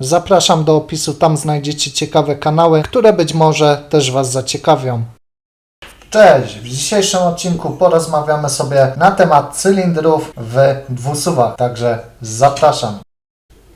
Zapraszam do opisu, tam znajdziecie ciekawe kanały, które być może też Was zaciekawią. Cześć! W dzisiejszym odcinku porozmawiamy sobie na temat cylindrów w dwusuwach, także zapraszam.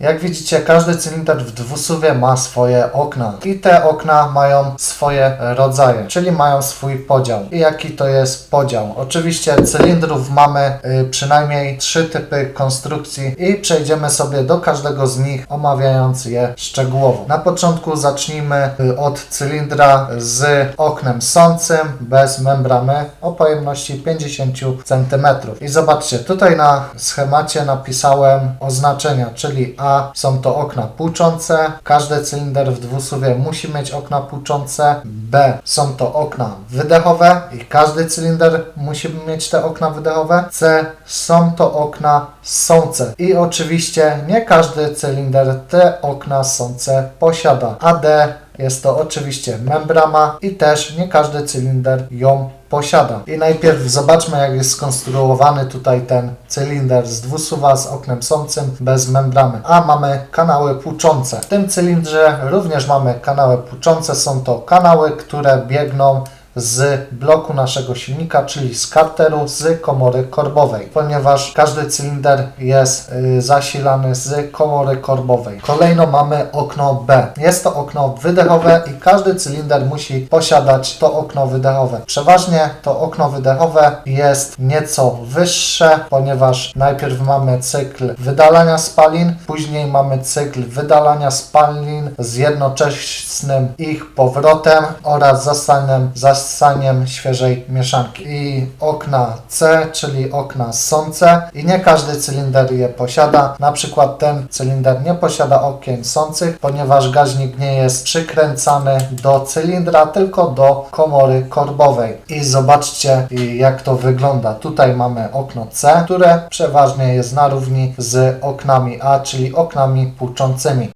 Jak widzicie, każdy cylinder w dwusuwie ma swoje okna i te okna mają swoje rodzaje, czyli mają swój podział. I jaki to jest podział? Oczywiście cylindrów mamy y, przynajmniej trzy typy konstrukcji i przejdziemy sobie do każdego z nich, omawiając je szczegółowo. Na początku zacznijmy y, od cylindra z oknem sącym bez membramy o pojemności 50 cm. I zobaczcie, tutaj na schemacie napisałem oznaczenia, czyli A są to okna płuczące, każdy cylinder w dwusuwie musi mieć okna płuczące, B są to okna wydechowe i każdy cylinder musi mieć te okna wydechowe, C są to okna sące. I oczywiście nie każdy cylinder te okna sące posiada, a D jest to oczywiście membrama i też nie każdy cylinder ją posiada. I najpierw zobaczmy, jak jest skonstruowany tutaj ten cylinder z dwusuwa z oknem sącym bez membramy. A mamy kanały płuczące. W tym cylindrze również mamy kanały płuczące. Są to kanały, które biegną z bloku naszego silnika, czyli z karteru z komory korbowej, ponieważ każdy cylinder jest y, zasilany z komory korbowej. Kolejno mamy okno B. Jest to okno wydechowe i każdy cylinder musi posiadać to okno wydechowe. Przeważnie to okno wydechowe jest nieco wyższe, ponieważ najpierw mamy cykl wydalania spalin, później mamy cykl wydalania spalin z jednoczesnym ich powrotem oraz zastaniem, zastaniem świeżej mieszanki. I okna C, czyli okna sące i nie każdy cylinder je posiada. Na przykład ten cylinder nie posiada okien sących, ponieważ gaźnik nie jest przykręcany do cylindra, tylko do komory korbowej. I zobaczcie jak to wygląda. Tutaj mamy okno C, które przeważnie jest na równi z oknami A, czyli oknami płuczącymi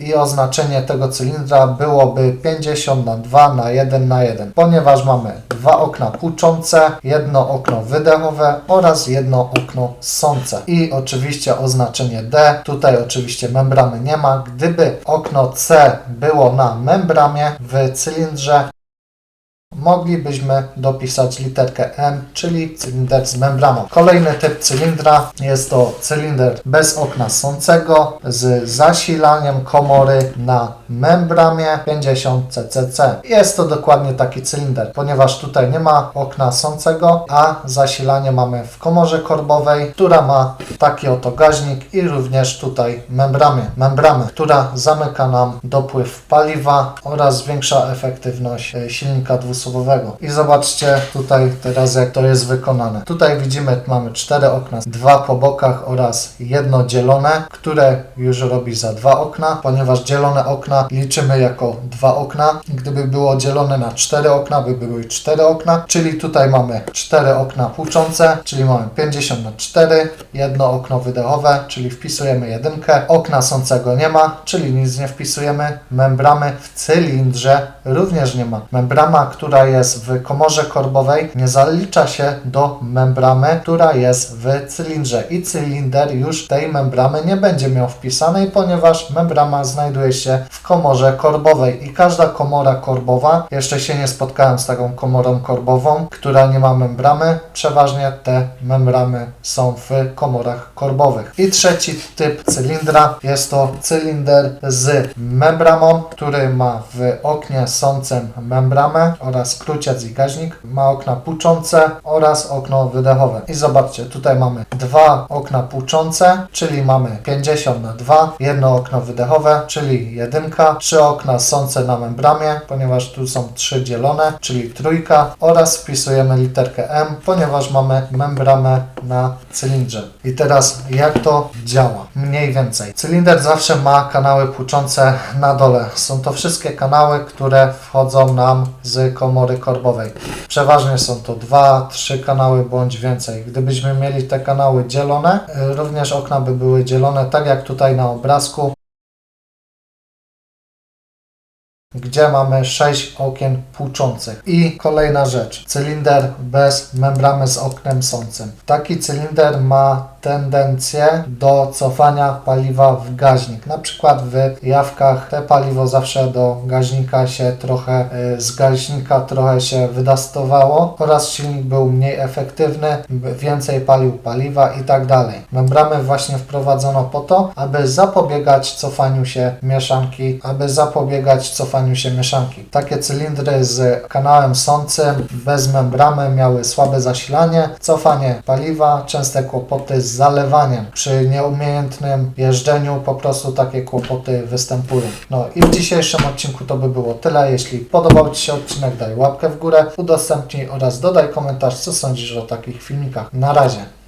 i oznaczenie tego cylindra byłoby 50 na 2 na 1 na 1, ponieważ mamy dwa okna płuczące, jedno okno wydechowe oraz jedno okno sące. I oczywiście oznaczenie D, tutaj oczywiście membrany nie ma. Gdyby okno C było na membramie w cylindrze, moglibyśmy dopisać literkę M, czyli cylinder z membramą. Kolejny typ cylindra jest to cylinder bez okna sącego z zasilaniem komory na membramie 50 CCC. Jest to dokładnie taki cylinder, ponieważ tutaj nie ma okna sącego, a zasilanie mamy w komorze korbowej, która ma taki oto gaźnik i również tutaj membramę, membramę, która zamyka nam dopływ paliwa oraz zwiększa efektywność e, silnika dwusuwowego. I zobaczcie tutaj teraz jak to jest wykonane. Tutaj widzimy, mamy cztery okna, dwa po bokach oraz jedno dzielone, które już robi za dwa okna, ponieważ dzielone okna liczymy jako dwa okna. Gdyby było dzielone na cztery okna, by były cztery okna, czyli tutaj mamy cztery okna płuczące, czyli mamy 50 na 4, jedno okno wydechowe, czyli wpisujemy jedynkę, okna sącego nie ma, czyli nic nie wpisujemy, membramy w cylindrze również nie ma. Membrama, która jest w komorze korbowej, nie zalicza się do membramy, która jest w cylindrze i cylinder już tej membramy nie będzie miał wpisanej, ponieważ membrama znajduje się w komorze korbowej i każda komora korbowa, jeszcze się nie spotkałem z taką komorą korbową, która nie ma membramy, przeważnie te membramy są w komorach korbowych. I trzeci typ cylindra jest to cylinder z membramą, który ma w oknie sącym membramę oraz kruciec i gaźnik, ma okna płuczące oraz okno wydechowe. I zobaczcie, tutaj mamy dwa okna płuczące, czyli mamy 50 na 2, jedno okno wydechowe, czyli jedynka, trzy okna sące na membramie, ponieważ tu są trzy dzielone, czyli trójka oraz wpisujemy literkę M, ponieważ mamy membramę na cylindrze. I teraz jak to działa? Mniej więcej. Cylinder zawsze ma kanały płuczące na dole. Są to wszystkie kanały, które wchodzą nam z komory korbowej. Przeważnie są to dwa, trzy kanały bądź więcej. Gdybyśmy mieli te kanały dzielone, y, również okna by były dzielone, tak jak tutaj na obrazku. gdzie mamy 6 okien płuczących. I kolejna rzecz, cylinder bez membramy z oknem sącym. Taki cylinder ma tendencję do cofania paliwa w gaźnik. Na przykład w jawkach te paliwo zawsze do gaźnika się trochę, y, z gaźnika trochę się wydastowało oraz silnik był mniej efektywny, więcej palił paliwa i tak dalej. Membramy właśnie wprowadzono po to, aby zapobiegać cofaniu się mieszanki, aby zapobiegać cofaniu się mieszanki. Takie cylindry z kanałem sącym bez membramy miały słabe zasilanie, cofanie paliwa, częste kłopoty z zalewaniem. Przy nieumiejętnym jeżdżeniu po prostu takie kłopoty występują. No i w dzisiejszym odcinku to by było tyle. Jeśli podobał Ci się odcinek, daj łapkę w górę, udostępnij oraz dodaj komentarz, co sądzisz o takich filmikach. Na razie.